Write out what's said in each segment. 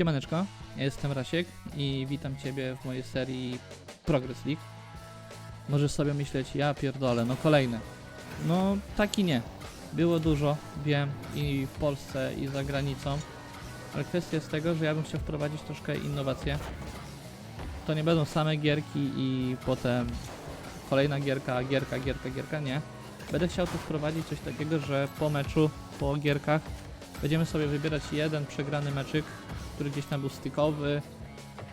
Siemaneczko, ja jestem Rasiek i witam Ciebie w mojej serii Progress League. Możesz sobie myśleć, ja pierdolę, no kolejne. No taki nie. Było dużo, wiem, i w Polsce, i za granicą. Ale kwestia jest tego, że ja bym chciał wprowadzić troszkę innowacje. To nie będą same gierki i potem kolejna gierka, gierka, gierka, gierka, nie. Będę chciał tu wprowadzić coś takiego, że po meczu, po gierkach będziemy sobie wybierać jeden przegrany meczyk, który gdzieś tam był stykowy.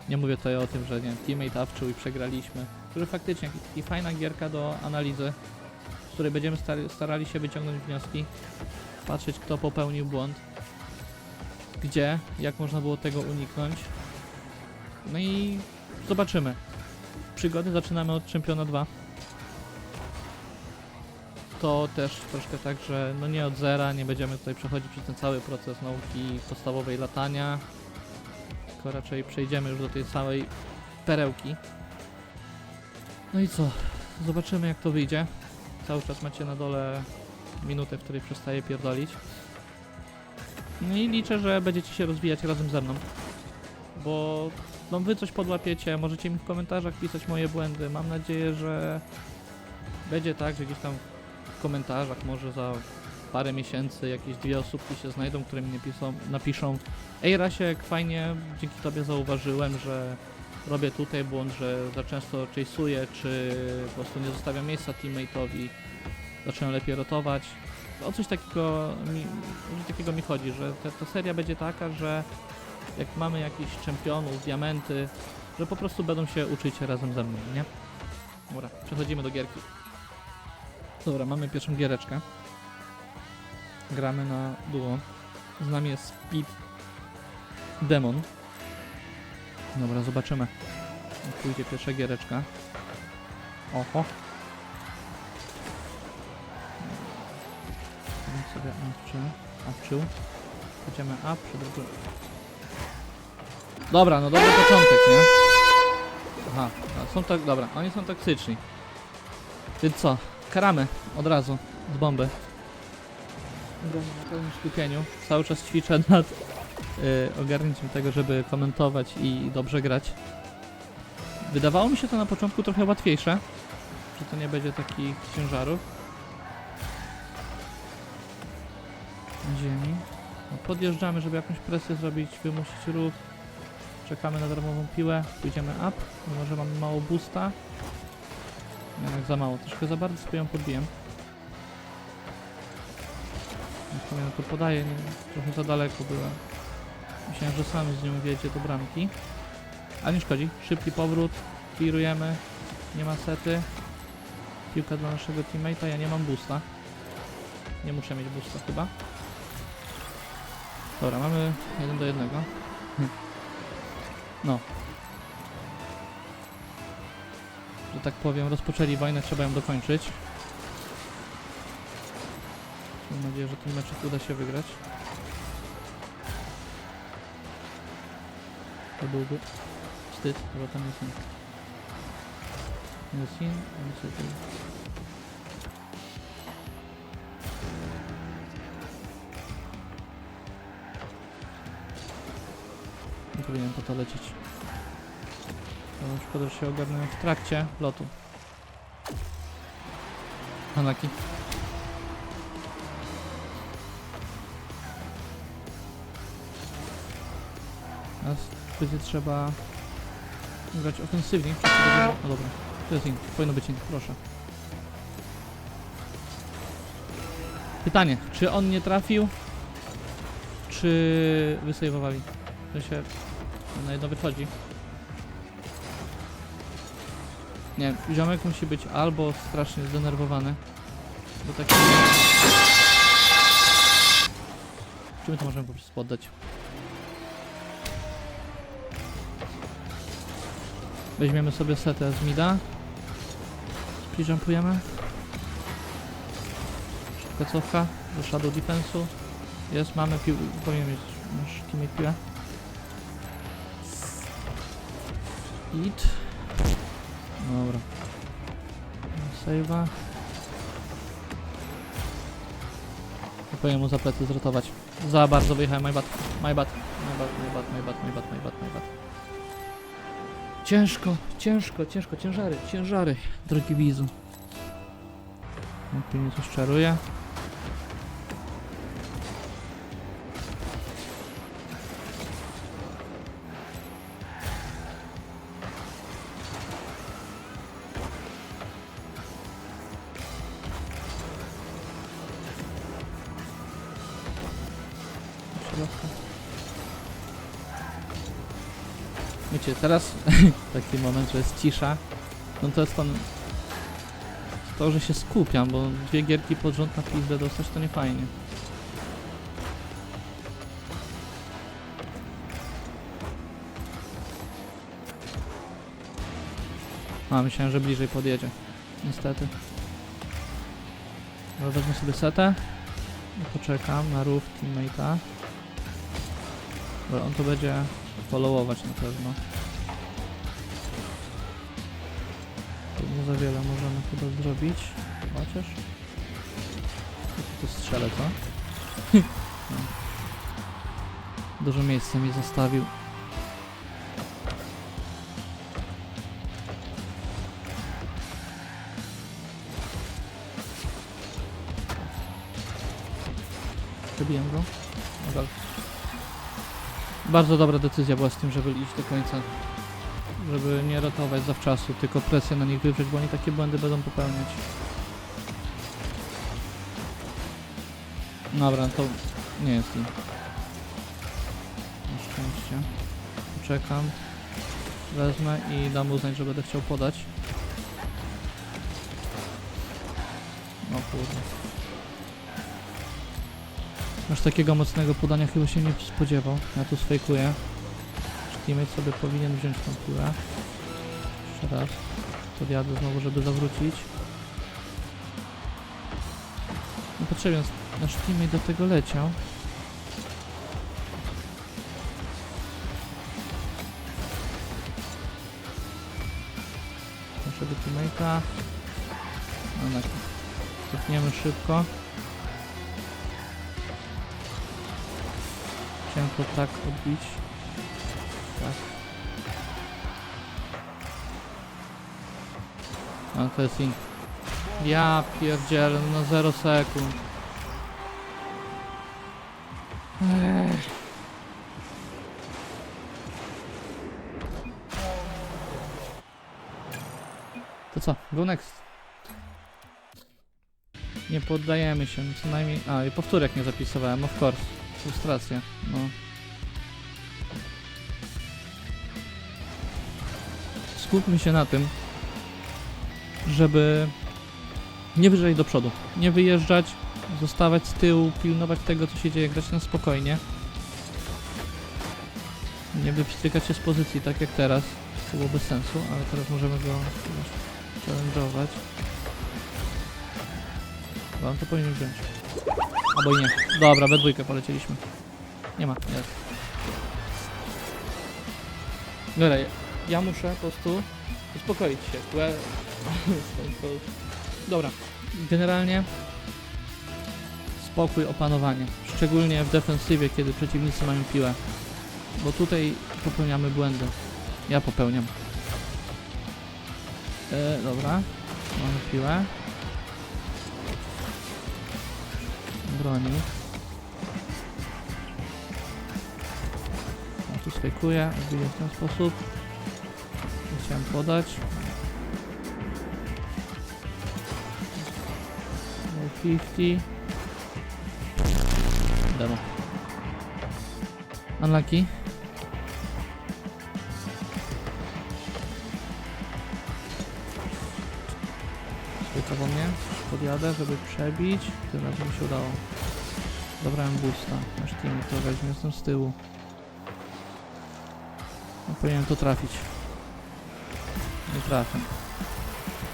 Nie mówię tutaj o tym, że nie teammate awczył i przegraliśmy. Który faktycznie i fajna gierka do analizy, z której będziemy starali się wyciągnąć wnioski, patrzeć kto popełnił błąd, gdzie, jak można było tego uniknąć. No i zobaczymy. Przygody zaczynamy od Czempiona 2. To też troszkę tak, że no nie od zera, nie będziemy tutaj przechodzić przez ten cały proces nauki podstawowej latania, tylko raczej przejdziemy już do tej całej perełki. No i co? Zobaczymy jak to wyjdzie. Cały czas macie na dole minutę, w której przestaję pierdolić. No i liczę, że będziecie się rozwijać razem ze mną. Bo no wy coś podłapiecie, możecie mi w komentarzach pisać moje błędy. Mam nadzieję, że będzie tak, że gdzieś tam w komentarzach może za parę miesięcy jakieś dwie osóbki się znajdą, które mi napiszą, napiszą Ej Rasiek, fajnie, dzięki tobie zauważyłem, że robię tutaj błąd, że za często chase'uję, czy po prostu nie zostawiam miejsca teammate'owi, zacząłem lepiej rotować. O coś takiego mi, coś takiego mi chodzi, że ta, ta seria będzie taka, że jak mamy jakichś czempionów, diamenty, że po prostu będą się uczyć razem ze mną, nie? Dobra, przechodzimy do gierki. Dobra, mamy pierwszą giereczkę. Gramy na duo. Z nami jest Speed Demon. Dobra, zobaczymy. Pójdzie pierwsza giereczka. Oho. Bym sobie awczył. Awczył. Idziemy up. Dobra, no dobry początek, nie? Aha, są tak, dobra, oni są toksyczni. Więc co? Karamy od razu z bomby. W pełnym skupieniu. Cały czas ćwiczę nad y, ogarnięciem tego, żeby komentować i dobrze grać. Wydawało mi się to na początku trochę łatwiejsze, że to nie będzie takich ciężarów. Na ziemi. No, podjeżdżamy, żeby jakąś presję zrobić, wymusić ruch. Czekamy na darmową piłę, pójdziemy up, mimo że mamy mało boosta. Jednak za mało, troszkę za bardzo sobie ją podbiłem. Jak powiem, to podaję, nie, trochę za daleko byłem. Myślałem, że sam z nią wjedzie do bramki. Ale nie szkodzi, szybki powrót, clearujemy, nie ma sety. Piłka dla naszego teammate'a, ja nie mam boosta. Nie muszę mieć boosta chyba. Dobra, mamy jeden do jednego. No. Że tak powiem, rozpoczęli wojnę, trzeba ją dokończyć. Mam nadzieję, że ten mecz uda się wygrać. To byłby wstyd, chyba tam jest in. Jest in, niestety. Nie powinien po to lecieć. No, szkoda, że się ogarnąłem w trakcie lotu. Anaki. Teraz będzie trzeba grać ofensywnie. No dobra, to jest in. Powinno być in, proszę. Pytanie, czy on nie trafił? Czy wysejwowali? W sensie, na jedno wychodzi. Nie, ziomek musi być albo strasznie zdenerwowany, bo taki... Czy my to możemy po prostu poddać? Weźmiemy sobie setę z mida. Splijumpujemy. Szybka cofka do shadow. Jest, mamy pił... powinien mieć nasz teammate piłę. Hit. Dobra. Save'a. Nie powinien mu za plecy zrotować. Za bardzo wyjechałem, my bad. My bad. Najbat, najbat, najbat, najbat, najbat, najbat. Ciężko, ciężko, ciężko, ciężary, ciężary, drogi widzu. Opinię coś czaruje. Wiecie, teraz taki moment, że jest cisza, no to jest pan to, że się skupiam, bo dwie gierki pod rząd na pizdę dostać to nie fajnie. A, myślałem, że bliżej podjedzie. Niestety. Ale wezmę sobie setę poczekam na rów teammate'a. Bo on to będzie followować na pewno. Za wiele możemy chyba zrobić. Chociaż. Tu strzelę, co? Dużo miejsca mi zostawił. Przebiłem go. Nadal. Bardzo dobra decyzja była z tym, żeby iść do końca żeby nie ratować zawczasu, tylko presję na nich wywrzeć, bo oni takie błędy będą popełniać. Dobra, to nie jest im. Na szczęście. Poczekam. Wezmę i dam uznać, że będę chciał podać. No kurde. Aż takiego mocnego podania chyba się nie spodziewał. Ja tu sfejkuję. Teammate sobie powinien wziąć tą piłę. Jeszcze raz. Podjadę znowu, żeby zawrócić. Niepotrzebnie nasz teammate do tego leciał. Naszego teammate'a. No tak. Cofniemy szybko. Chciałem to tak odbić. Tak. A to jest in. Ja pierdzielę, no 0 sekund. To co? Go next. Nie poddajemy się, no co najmniej... A, i powtórek nie zapisywałem, of course. Frustracja, no. Skupmy się na tym, żeby nie wyjeżdżać do przodu, nie wyjeżdżać, zostawać z tyłu, pilnować tego, co się dzieje, grać na spokojnie. Nie wyprztykać się z pozycji, tak jak teraz. To sensu, ale teraz możemy go challenge'ować. On to powinien wziąć. Albo i nie. Dobra, we dwójkę polecieliśmy. Nie ma, jest. Dobra, ja muszę po prostu uspokoić się. Dobra, generalnie spokój, opanowanie. Szczególnie w defensywie, kiedy przeciwnicy mają piłę. Bo tutaj popełniamy błędy. Ja popełniam. E, dobra, mamy piłę. Broni. Ja tu odbiję w ten sposób. Chciałem podać. 50. Demo. Unlucky. Spojkowo mnie. Podjadę, żeby przebić. Tym razem mi się udało. Dobrałem boosta. Nasz team to weźmie, jestem z tyłu. No, powinienem to trafić. Nie trafię.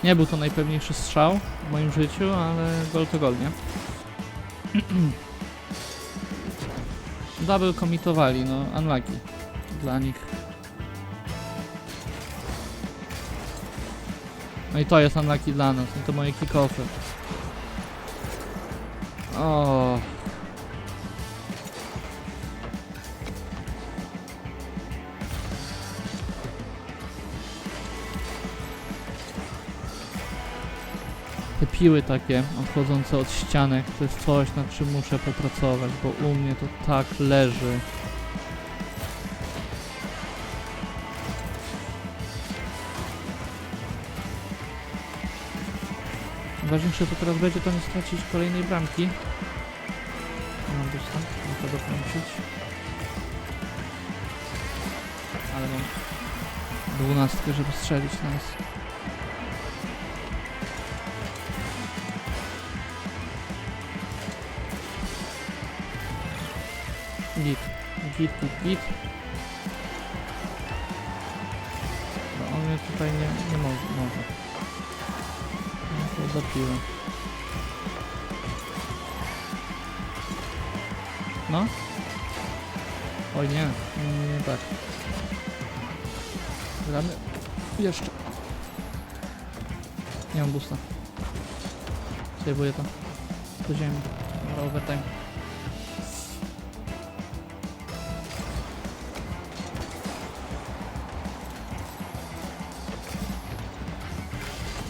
Nie był to najpewniejszy strzał w moim życiu, ale gol to gol, nie? Double committowali, no unlucky dla nich. No i to jest unlucky dla nas, no to moje kick-offy. O. piły takie odchodzące od ścianek. To jest coś, nad czym muszę popracować, bo u mnie to tak leży. Ważniejsze to teraz będzie to nie stracić kolejnej bramki. Mam busta, muszę dokończyć. Ale mam dwunastkę, żeby strzelić nas. Git, git, git. No, on mnie tutaj nie, nie może. może. No to zapiłem. No? Oj nie, nie, tak. Gramy jeszcze. Nie mam busta. Sejbuję to. Do ziemi. Overtime.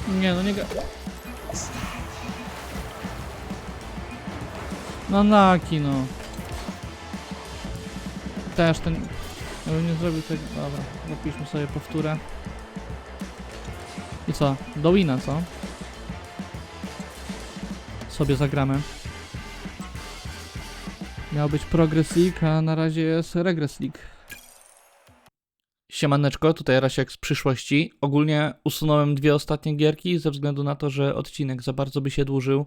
Nie, no nie ga... No laki, no. Też ten... Ja bym nie zrobił tego... Dobra, zapiszmy sobie powtórę. I co? Do wina, co? Sobie zagramy. Miał być Progress League, a na razie jest Regress League. Siemaneczko, tutaj Rasiak z przyszłości. Ogólnie usunąłem dwie ostatnie gierki ze względu na to, że odcinek za bardzo by się dłużył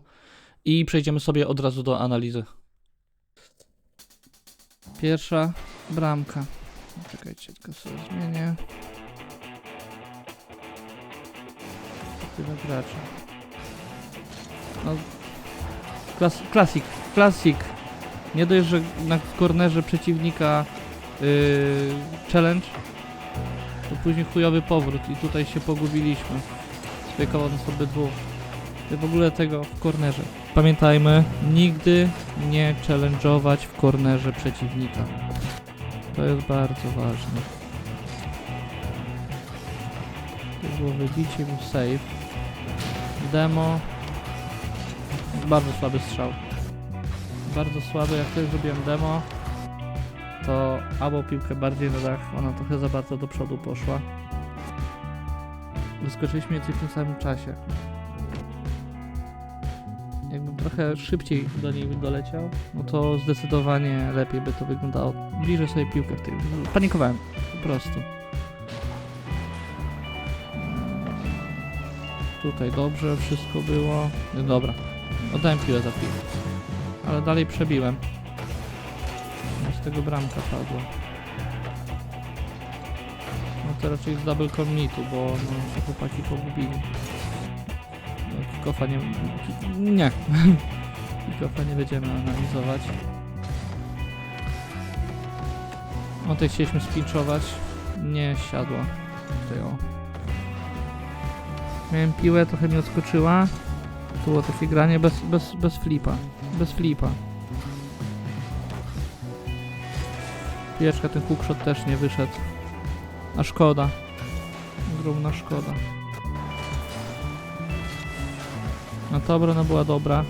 i przejdziemy sobie od razu do analizy. Pierwsza bramka. Czekajcie, tylko sobie zmienię. Tyle graczy. No, klas, klasik, klasik. Nie dość, że na kornerze przeciwnika yy, challenge, to później chujowy powrót i tutaj się pogubiliśmy. Spiekował nas obydwu. W ogóle tego w kornerze. Pamiętajmy, nigdy nie challenge'ować w kornerze przeciwnika. To jest bardzo ważne. To było wybicie, był save. Demo. Bardzo słaby strzał. Bardzo słaby, jak też zrobiłem demo, to albo piłkę bardziej na dach, ona trochę za bardzo do przodu poszła. Wyskoczyliśmy mniej więcej w tym samym czasie. Jakbym trochę szybciej do niej doleciał, no to zdecydowanie lepiej by to wyglądało. Bliżej sobie piłkę w tej... Panikowałem, po prostu. Tutaj dobrze wszystko było. No Dobra, oddałem piłę za piłkę. Ale dalej przebiłem. Tego bramka padła. No to raczej z double commitu, bo no, się chłopaki pogubili. No, kickofa nie... Nie. kickofa nie będziemy analizować. No tutaj chcieliśmy spinczować. Nie siadła. Tutaj o. Miałem piłę, trochę mi odskoczyła. Tu było takie granie bez, bez, bez flipa. Bez flipa. Pieczka, ten hookshot też nie wyszedł. A szkoda. Ogromna szkoda. No ta obrona była dobra.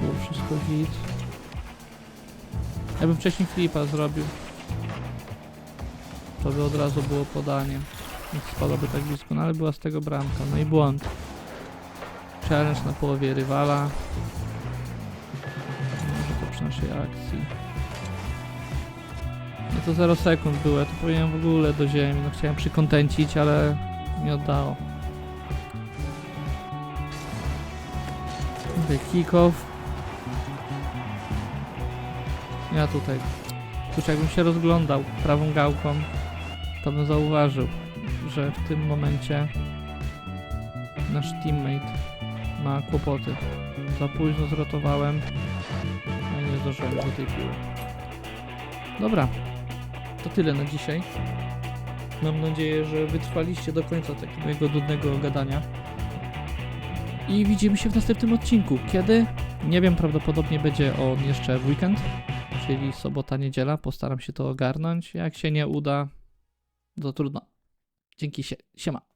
Było wszystko git. Ja bym wcześniej flipa zrobił. To by od razu było podanie. Nie spadłoby tak blisko, no ale była z tego bramka. No i błąd. Challenge na połowie rywala. Naszej akcji. No to 0 sekund było, to powinienem w ogóle do ziemi. No chciałem przykontencić, ale nie oddało. Tutaj kick-off. Ja tutaj. Tuż jakbym się rozglądał prawą gałką, to bym zauważył, że w tym momencie nasz teammate ma kłopoty. Za późno zrotowałem, zdążyłem do tej piły. Dobra, to tyle na dzisiaj. Mam nadzieję, że wytrwaliście do końca takiego mojego nudnego gadania. I widzimy się w następnym odcinku. Kiedy? Nie wiem, prawdopodobnie będzie on jeszcze w weekend, czyli sobota, niedziela. Postaram się to ogarnąć. Jak się nie uda, to trudno. Dzięki się. Siema.